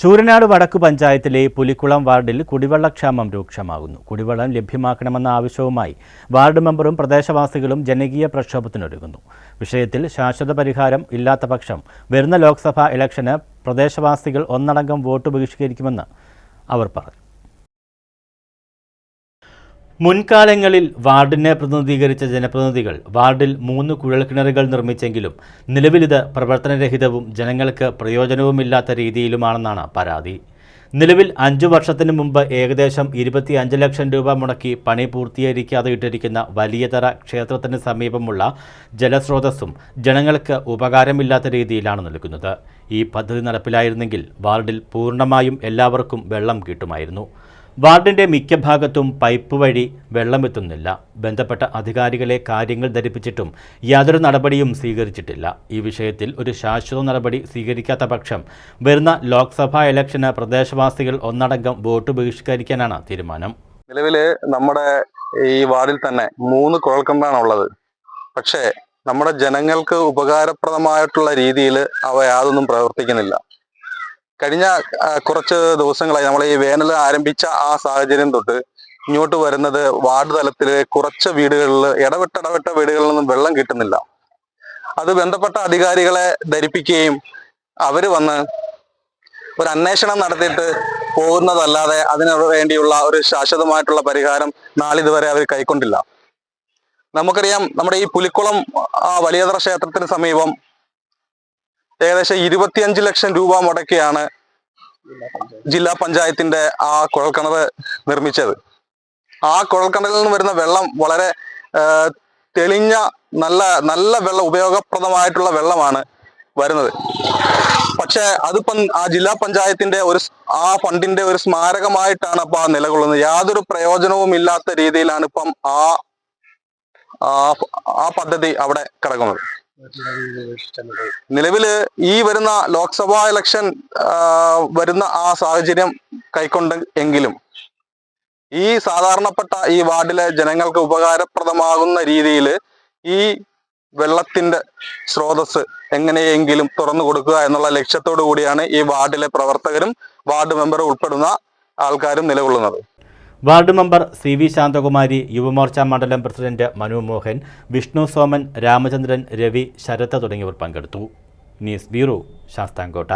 ശൂരനാട് വടക്ക് പഞ്ചായത്തിലെ പുലിക്കുളം വാർഡിൽ കുടിവെള്ളക്ഷാമം രൂക്ഷമാകുന്നു. കുടിവെള്ളം ലഭ്യമാക്കണമെന്ന ആവശ്യവുമായി വാർഡ് മെമ്പറും പ്രദേശവാസികളും ജനകീയ പ്രക്ഷോഭത്തിനൊരുങ്ങുന്നു. വിഷയത്തിൽ ശാശ്വത പരിഹാരം ഇല്ലാത്ത പക്ഷം വരുന്ന ലോക്സഭാ ഇലക്ഷന് പ്രദേശവാസികൾ ഒന്നടങ്കം വോട്ട് ബഹിഷ്കരിക്കുമെന്ന് അവർ പറഞ്ഞു. മുൻകാലങ്ങളിൽ വാർഡിനെ പ്രതിനിധീകരിച്ച ജനപ്രതിനിധികൾ വാർഡിൽ മൂന്ന് കുഴൽക്കിണറുകൾ നിർമ്മിച്ചെങ്കിലും നിലവിലിത് പ്രവർത്തനരഹിതവും ജനങ്ങൾക്ക് പ്രയോജനവുമില്ലാത്ത രീതിയിലുമാണെന്നാണ് പരാതി. നിലവിൽ അഞ്ചു വർഷത്തിനു മുമ്പ് ഏകദേശം ഇരുപത്തിയഞ്ച് ലക്ഷം രൂപ മുടക്കി പണി പൂർത്തീകരിക്കാതെ ഇട്ടിരിക്കുന്ന വലിയതറ ക്ഷേത്രത്തിന് സമീപമുള്ള ജലസ്രോതസ്സും ജനങ്ങൾക്ക് ഉപകാരമില്ലാത്ത രീതിയിലാണ് നൽകുന്നത് ഈ പദ്ധതി നടപ്പിലായിരുന്നെങ്കിൽ വാർഡിൽ പൂർണമായും എല്ലാവർക്കും വെള്ളം കിട്ടുമായിരുന്നു. വാർഡിന്റെ മിക്ക ഭാഗത്തും പൈപ്പ് വഴി വെള്ളമെത്തുന്നില്ല. ബന്ധപ്പെട്ട അധികാരികളെ കാര്യങ്ങൾ ധരിപ്പിച്ചിട്ടും യാതൊരു നടപടിയും സ്വീകരിച്ചിട്ടില്ല. ഈ വിഷയത്തിൽ ഒരു ശാശ്വത നടപടി സ്വീകരിക്കാത്ത പക്ഷം വരുന്ന ലോക്സഭാ ഇലക്ഷന് പ്രദേശവാസികൾ ഒന്നടങ്കം വോട്ട് ബഹിഷ്കരിക്കാനാണ് തീരുമാനം. നിലവിൽ നമ്മുടെ ഈ വാർഡിൽ തന്നെ മൂന്ന് കുഴൽക്കിണറാണ് ഉള്ളത്. പക്ഷേ നമ്മുടെ ജനങ്ങൾക്ക് ഉപകാരപ്രദമായിട്ടുള്ള രീതിയിൽ അവ യാതൊന്നും പ്രവർത്തിക്കുന്നില്ല. കഴിഞ്ഞ കുറച്ച് ദിവസങ്ങളായി നമ്മൾ ഈ വേനൽ ആരംഭിച്ച ആ സാഹചര്യം തൊട്ട് ഇങ്ങോട്ട് വരുന്നത് വാർഡ് തലത്തിൽ കുറച്ച് വീടുകളിൽ ഇടവിട്ട ഇടവിട്ട വീടുകളിൽ നിന്നും വെള്ളം കിട്ടുന്നില്ല. അത് ബന്ധപ്പെട്ട അധികാരികളെ ധരിപ്പിക്കുകയും അവർ വന്ന് ഒരു അന്വേഷണം നടത്തിയിട്ട് പോകുന്നതല്ലാതെ അതിനു വേണ്ടിയുള്ള ഒരു ശാശ്വതമായിട്ടുള്ള പരിഹാരം നാളിതുവരെ അവർ കൈക്കൊണ്ടില്ല. നമുക്കറിയാം നമ്മുടെ ഈ പുലിക്കുളം ആ വലിയതറ ക്ഷേത്രത്തിന് സമീപം ഏകദേശം ഇരുപത്തിയഞ്ച് ലക്ഷം രൂപ മുടക്കിയാണ് ജില്ലാ പഞ്ചായത്തിന്റെ ആ കുഴൽക്കിണർ നിർമ്മിച്ചത്. ആ കുഴൽക്കിണറിൽ നിന്ന് വരുന്ന വെള്ളം വളരെ തെളിഞ്ഞ നല്ല നല്ല വെള്ളം ഉപയോഗപ്രദമായിട്ടുള്ള വെള്ളമാണ് വരുന്നത്. പക്ഷെ അതിപ്പം ആ ജില്ലാ പഞ്ചായത്തിന്റെ ഒരു ആ ഫണ്ടിന്റെ ഒരു സ്മാരകമായിട്ടാണ് അപ്പൊ ആ നിലകൊള്ളുന്നത്. യാതൊരു പ്രയോജനവും ഇല്ലാത്ത രീതിയിലാണ് ഇപ്പം ആ ആ- പദ്ധതി അവിടെ കിടക്കുന്നത്. നിലവിൽ ഈ വരുന്ന ലോക്സഭാ ഇലക്ഷൻ വരുന്ന ആ സാഹചര്യം കൈക്കൊണ്ട് എങ്കിലും ഈ സാധാരണപ്പെട്ട ഈ വാർഡിലെ ജനങ്ങൾക്ക് ഉപകാരപ്രദമാകുന്ന രീതിയിൽ ഈ വെള്ളത്തിന്റെ സ്രോതസ് എങ്ങനെയെങ്കിലും തുറന്നു കൊടുക്കുക എന്നുള്ള ലക്ഷ്യത്തോടു കൂടിയാണ് ഈ വാർഡിലെ പ്രവർത്തകരും വാർഡ് മെമ്പർ ഉൾപ്പെടുന്ന ആൾക്കാരും നിലകൊള്ളുന്നത്. Ward member C V Santhakumari Yuvamorcha മണ്ഡലം പ്രസിഡന്റ് മനു മോഹൻ വിഷ്ണു സോമൻ രാമചന്ദ്രൻ രവി ശരത് തുടങ്ങിയവർ പങ്കെടുത്തു. News bureau Sasthamkotta.